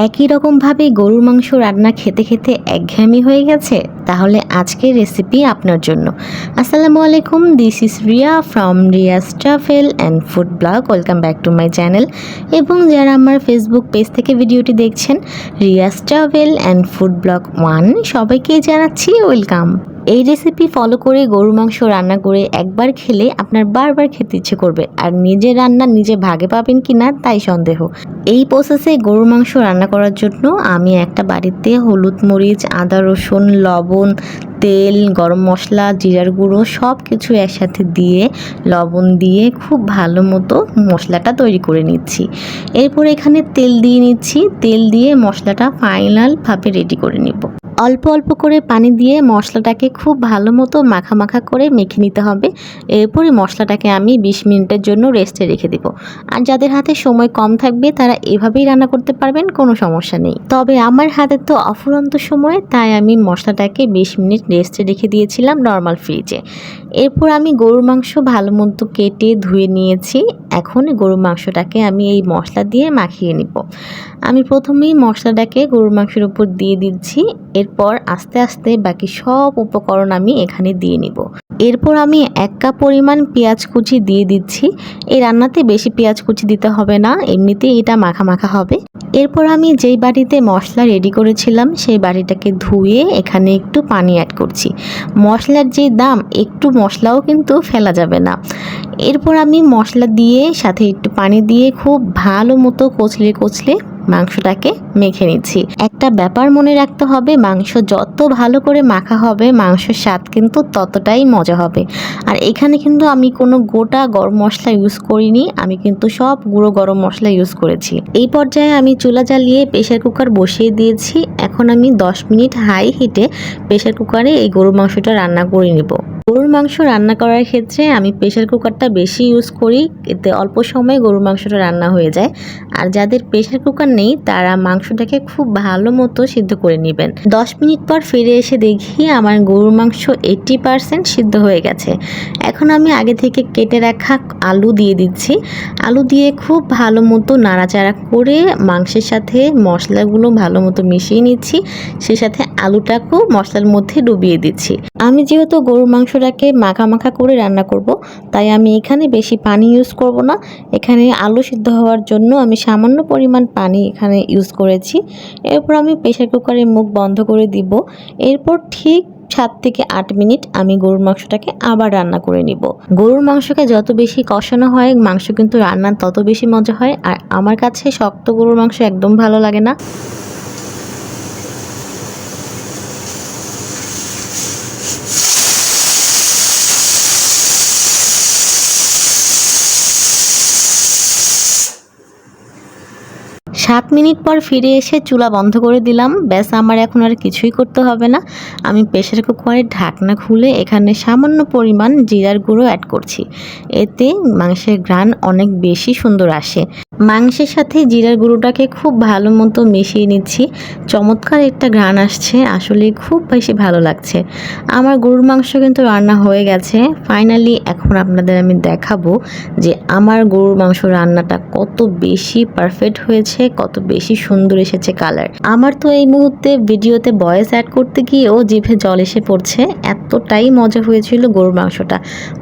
একই রকমভাবে গরুর মাংস রান্না খেতে খেতে একঘেয়েমি হয়ে গেছে? তাহলে আজকের রেসিপি আপনার জন্য। আসসালামু আলাইকুম this is Riya from Riya's travel and food blog welcome back to my channel এবং যারা আমার ফেসবুক পেজ থেকে ভিডিওটি দেখছেন Riya's travel and food blog one সবাইকে জানাচ্ছি ওয়েলকাম এই রেসিপি ফলো করে গরুর মাংস রান্না করে একবার খেলে আপনার বারবার খেতে ইচ্ছে করবে। আর নিজে রান্না নিজে ভাগে পাবেন কি না তাই সন্দেহ। এই প্রসেসে গরুর মাংস রান্না করার জন্য আমি একটা বাড়িতে হলুদ মরিচ, আদা রসুন, লবণ, তেল, গরম মশলা, জিরার গুঁড়ো সব কিছু একসাথে দিয়ে, লবণ দিয়ে খুব ভালো মতো মশলাটা তৈরি করে নিচ্ছি। এরপর এখানে তেল দিয়ে নিচ্ছি। তেল দিয়ে মশলাটা ফাইনালভাবে রেডি করে নিব। অল্প অল্প করে পানি দিয়ে মশলাটাকে খুব ভালো মতো মাখা মাখা করে মেখে নিতে হবে। এরপরে মশলাটাকে আমি বিশ মিনিটের জন্য রেস্টে রেখে দেব। আর যাদের হাতে সময় কম থাকবে, তারা এভাবেই রান্না করতে পারবেন, কোনো সমস্যা নেই। তবে আমার হাতে তো অফুরন্ত সময়, তাই আমি মশলাটাকে বিশ মিনিট রেস্টে রেখে দিয়েছিলাম নর্মাল ফ্রিজে। এরপর আমি গরুর মাংস ভালো মতো কেটে ধুয়ে নিয়েছি। এখন গরুর মাংসটাকে আমি এই মশলা দিয়ে মাখিয়ে নিব। আমি প্রথমেই মশলাটাকে গরুর মাংসের উপর দিয়ে দিচ্ছি। এরপর আস্তে আস্তে বাকি সব উপকরণ আমি এখানে দিয়ে নিব। এরপর আমি এক কাপ পরিমাণ পেঁয়াজ কুচি দিয়ে দিচ্ছি। এই রান্নাতে বেশি পেঁয়াজ কুচি দিতে হবে না, এমনিতেই এটা মাখা মাখা হবে। এরপর আমি যেই বাটিতে মশলা রেডি করেছিলাম, সেই বাটিটাকে ধুয়ে এখানে একটু পানি অ্যাড করছি। মশলার যে দাম, একটু মশলাও কিন্তু ফেলা যাবে না। এরপর আমি মশলা দিয়ে সাথে একটু পানি দিয়ে খুব ভালো মতো কচলে কচলে মাংসটাকে মেখে নিচ্ছি। একটা ব্যাপার মনে রাখতে হবে, মাংস যত ভালো করে মাখা হবে, মাংসের স্বাদ কিন্তু ততটাই মজা হবে। আর এখানে কিন্তু আমি কোনো গোটা গরম মশলা ইউজ করিনি, আমি কিন্তু সব গুঁড়ো গরম মশলা ইউজ করেছি। এই পর্যায়ে আমি চুলা জ্বালিয়ে প্রেশার কুকার বসিয়ে দিয়েছি। এখন আমি 10 মিনিট হাই হিটে প্রেশার কুকারে এই গরুর মাংসটা রান্না করে নিব। গরুর মাংস রান্না করার ক্ষেত্রে আমি প্রেশার কুকারটা বেশি ইউজ করি, এতে অল্প সময়ে গরুর মাংসটা রান্না হয়ে যায়। আর যাদের প্রেশার কুকার নেই, তারা মাংসটাকে খুব ভালো মতো সিদ্ধ করে নেবেন। দশ মিনিট পর ফিরে এসে দেখি আমার গরুর মাংস এইট্টি পারসেন্ট সিদ্ধ হয়ে গেছে। এখন আমি আগে থেকে কেটে রাখা আলু দিয়ে দিচ্ছি। আলু দিয়ে খুব ভালো মতো নাড়াচাড়া করে মাংসের সাথে মশলাগুলো ভালো মতো মিশিয়ে নিচ্ছি। সে সাথে আলুটাকেও মশলার মধ্যে ডুবিয়ে দিচ্ছি। আমি যেহেতু গরুর মাংসটাকে মাখা মাখা করে রান্না করব, তাই আমি এখানে বেশি পানি ইউজ করব না। এখানে আলু সিদ্ধ হওয়ার জন্য আমি সামান্য পরিমাণ পানি এখানে ইউজ করেছি। এরপর আমি প্রেশার কুকারের মুখ বন্ধ করে দিব। এরপর ঠিক সাত থেকে আট মিনিট আমি গরুর মাংসটাকে আবার রান্না করে নিব। গরুর মাংসকে যত বেশি কষানো হয়, মাংস কিন্তু রান্নার তত বেশি মজা হয়। আর আমার কাছে শক্ত গরুর মাংস একদম ভালো লাগে না। সাত মিনিট পর ফিরে এসে চুলা বন্ধ করে দিলাম। ব্যাস, আমার এখন আর কিছুই করতে হবে না। আমি প্রেশার কুকারের ঢাকনা খুলে এখানে সামান্য পরিমাণ জিরার গুঁড়ো অ্যাড করছি। এতে মাংসের ঘ্রাণ অনেক বেশি সুন্দর আসে। মাংসের সাথে জিরার গুঁড়োটাকে খুব ভালো মতো মিশিয়ে নিচ্ছি। চমৎকার একটা ঘ্রাণ আসছে। আসলে খুব বেশি ভালো লাগছে। আমার গরুর মাংস কিন্তু রান্না হয়ে গেছে। ফাইনালি এখন আপনাদের আমি দেখাবো যে আমার গরুর মাংস রান্নাটা কত বেশি পারফেক্ট হয়েছে কত বেশি সুন্দর এসেছে কালার। আমার তো এই মুহূর্তে ভিডিওতে ভয়েস অ্যাড করতে গিয়েও জিভে জল এসে পড়ছে। এতটাই মজা হয়েছিল গরুর মাংসটা।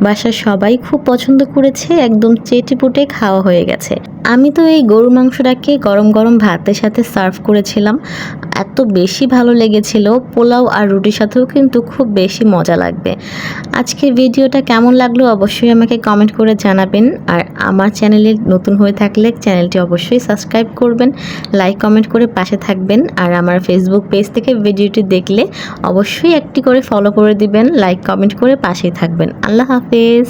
বাসার সবাই খুব পছন্দ করেছে, একদম চেটে পুটে খাওয়া হয়ে গেছে। আমি তো এই গরুর মাংসটাকে গরম গরম ভাতের সাথে সার্ভ করেছিলাম। এত বেশি ভালো লেগেছিল, পোলাও আর রুটির সাথেও কিন্তু খুব বেশি মজা লাগবে। আজকের ভিডিওটা কেমন লাগল অবশ্যই আমাকে কমেন্ট করে জানাবেন। আর আমার চ্যানেলে নতুন হয়ে থাকলে চ্যানেলটি অবশ্যই সাবস্ক্রাইব করবেন লাইক কমেন্ট করে পাশে থাকবেন। আর আমার ফেসবুক পেজ থেকে ভিডিওটি দেখলে অবশ্যই একটি করে ফলো করে দিবেন লাইক কমেন্ট করে পাশেই থাকবেন। আল্লাহ হাফেজ।